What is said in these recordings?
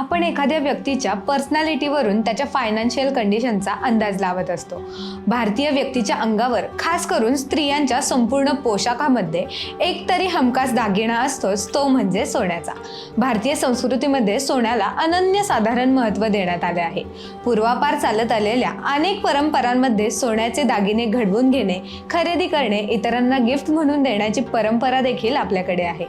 a आपण एखाद्या व्यक्तीच्या पर्सनॅलिटीवरून त्याच्या फायनान्शियल कंडिशनचा अंदाज लावत असतो. भारतीय व्यक्तीच्या अंगावर खास करून स्त्रियांच्या संपूर्ण पोशाखामध्ये एक तरी हमखास दागिना असतोच तो म्हणजे सोन्याचा. भारतीय संस्कृतीमध्ये सोन्याला अनन्यसाधारण महत्त्व देण्यात आले आहे. पूर्वापार चालत आलेल्या अनेक परंपरांमध्ये सोन्याचे दागिने घडवून घेणे खरेदी करणे इतरांना गिफ्ट म्हणून देण्याची परंपरा देखील आपल्याकडे आहे.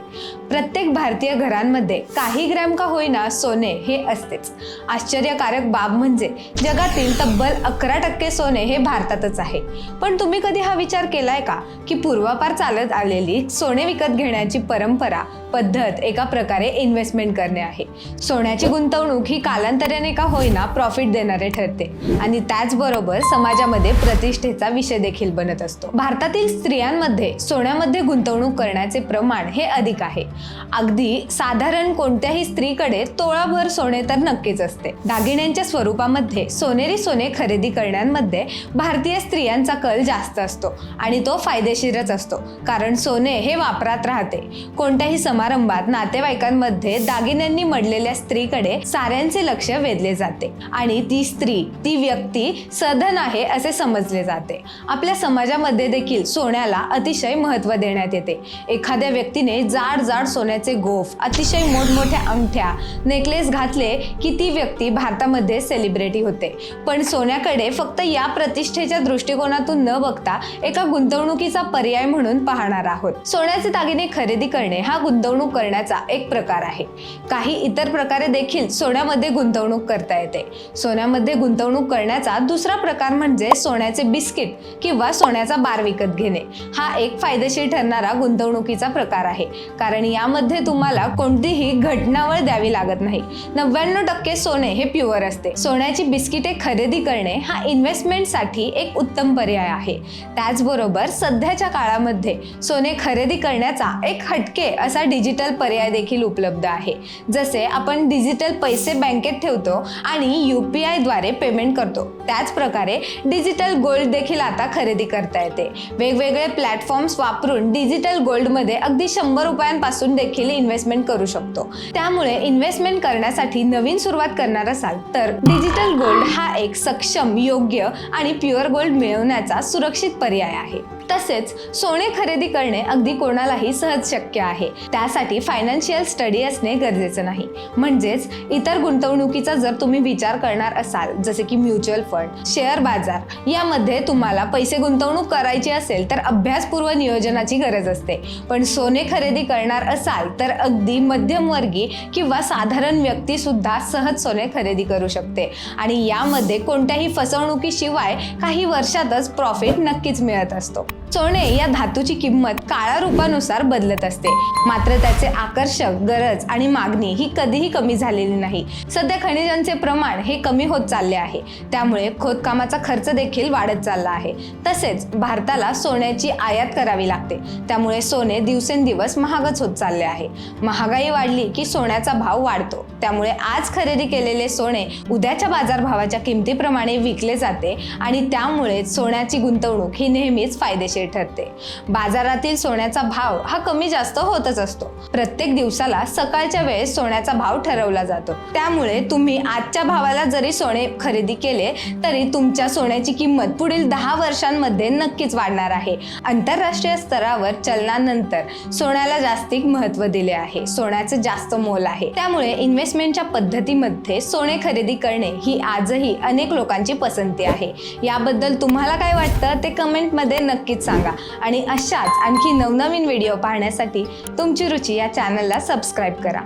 प्रत्येक भारतीय घरांमध्ये काही ग्रॅम का होईना सोने हे असतेच. आश्चर्यकारक बाब म्हणजे जगातील तब्बल अकरा टक्के सोने हे भारतातच आहे. पण तुम्ही कधी हा विचार केलाय का? की पूर्वापार चालत आलेली सोने विकत घेण्याची परंपरा पद्धत एका प्रकारे इन्व्हेस्टमेंट करणे आहे. सोन्याची गुंतवणूक ही कालांतराने का होईना प्रॉफिट देणारे ठरते. आणि त्याचबरोबर समाजामध्ये प्रतिष्ठेचा विषय देखील बनत असतो. भारतातील स्त्रियांमध्ये सोन्यामध्ये गुंतवणूक करण्याचे प्रमाण हे अधिक आहे. अगदी साधारण कोणत्याही स्त्रीकडे तोळाभर सोने तर नक्कीच असते. दागिन्यांच्या स्वरूपामध्ये सोनेरी सोने खरेदी करण्यामध्ये भारतीय स्त्रियांचा कल जास्त असतो आणि तो फायदेशीरच असतो. कारण सोने हे वापरात राहते. कोणत्याही समारंभात नातेवाईकांमध्ये दागिन्यांनी मडलेल्या स्त्रीकडे साऱ्यांचे लक्ष वेधले जाते. आणि ती स्त्री ती व्यक्ती सधन आहे असे समजले जाते. आपल्या समाजामध्ये देखील सोन्याला अतिशय महत्त्व देण्यात येते. एखाद्या व्यक्तीने जाड जाड सोन्याचे गोफ अतिशय मोठमोठ्या अंगठ्या नेकलेस घातले की ती व्यक्ती भारतामध्ये सेलिब्रिटी होते. पण सोन्याकडे फक्त या प्रतिष्ठेच्या दृष्टिकोनातून न बघता एका गुंतवणुकीचा पर्याय म्हणून पाहणार आहोत. सोन्याचे दागिने खरेदी करणे हा गुंतवणूक करण्याचा एक प्रकार आहे. काही इतर प्रकारे देखील सोन्यामध्ये गुंतवणूक करता येते. सोन्यामध्ये गुंतवणूक करण्याचा दुसरा प्रकार म्हणजे सोन्याचे बिस्किट किंवा सोन्याचा बार विकत घेणे. हा एक फायदेशीर ठरणारा गुंतवणुकीचा प्रकार आहे. कारण यामध्ये तुम्हाला कोणतीही घटनावळ द्यावी लागत नाही. नव्याण्णव टक्के सोने हे प्युअर असते. सोन्याची बिस्किटे खरेदी करणे हा इन्व्हेस्टमेंटसाठी एक उत्तम पर्याय आहे. त्याचबरोबर सध्याच्या काळामध्ये सोने खरेदी करण्याचा एक हटके असा डिजिटल डिजिटल पर्याय देखील उपलब्ध आहे. जसे आपण डिजिटल पैसे बँकेत ठेवतो आणि यू पी आयद्वारे पेमेंट करतो. त्याच प्रकारे डिजिटल गोल्ड देखील आता खरेदी करता येते. वेगवेगळे प्लॅटफॉर्म्स वापरून डिजिटल गोल्डमध्ये अगदी शंभर रुपयांपासून देखील इन्व्हेस्टमेंट करू शकतो. त्यामुळे इन्व्हेस्टमेंट करण्यासाठी नवीन सुरुवात करणार असाल तर डिजिटल गोल्ड हा एक सक्षम योग्य आणि प्युअर गोल्ड मिळवण्याचा सुरक्षित पर्याय आहे. तसेच सोने खरेदी करणे अगदी कोणालाही सहज शक्य आहे. त्यासाठी फायनान्शियल स्टडी असणे गरजेचं नाही. म्हणजेच इतर गुंतवणुकीचा जर तुम्ही विचार करणार असाल जसे की म्युच्युअल फंड शेअर बाजार यामध्ये तुम्हाला पैसे गुंतवणूक करायची असेल तर अभ्यासपूर्व नियोजनाची गरज असते. पण सोने खरेदी करणार असाल तर अगदी मध्यमवर्गीय किंवा साधारण व्यक्ती सुद्धा सहज सोने खरेदी करू शकते. आणि यामध्ये कोणत्याही फसवणुकीशिवाय काही वर्षातच प्रॉफिट नक्कीच मिळत असतो. सोने या धातूची किंमत काळा रूपानुसार बदलत असते. मात्र त्याचे आकर्षक गरज आणि मागणी ही कधीही कमी झालेली नाही. सध्या खनिजांचे प्रमाण हे कमी होत चालले आहे. त्यामुळे खोदकामाचा खर्च देखील वाढत चालला आहे. तसेच भारताला सोन्याची आयात करावी लागते. त्यामुळे सोने दिवसेंदिवस महागच होत चालले आहे. महागाई वाढली की सोन्याचा भाव वाढतो. त्यामुळे आज खरेदी केलेले सोने उद्याच्या बाजारभावाच्या किमतीप्रमाणे विकले जाते आणि त्यामुळे सोन्याची गुंतवणूक ही नेहमीच फायदेशीर फायदेशीर ठरते. बाजारातील सोन्याचा भाव हा कमी जास्त होतच असतो. प्रत्येक दिवसाला सकाळच्या वेळेस सोन्याचा भाव ठरवला जातो. त्यामुळे तुम्ही आजच्या भावाला जरी सोने खरेदी केले तरी तुमच्या सोन्याची किंमत पुढील दहा वर्षांमध्ये नक्कीच वाढणार आहे. आंतरराष्ट्रीय स्तरावर चलनानंतर सोन्याला जास्तिक महत्त्व दिले आहे. सोन्याचे जास्त मोल आहे. त्यामुळे इन्व्हेस्टमेंटच्या पद्धतीमध्ये सोने खरेदी करणे ही आजही अनेक लोकांची पसंती आहे. याबद्दल तुम्हाला काय वाटतं? ते कमेंटमध्ये नक्कीच सांगा. आणि अशाच आणखी नवनवीन व्हिडिओ पाहण्यासाठी तुमची रुची या चॅनलला सबस्क्राईब करा.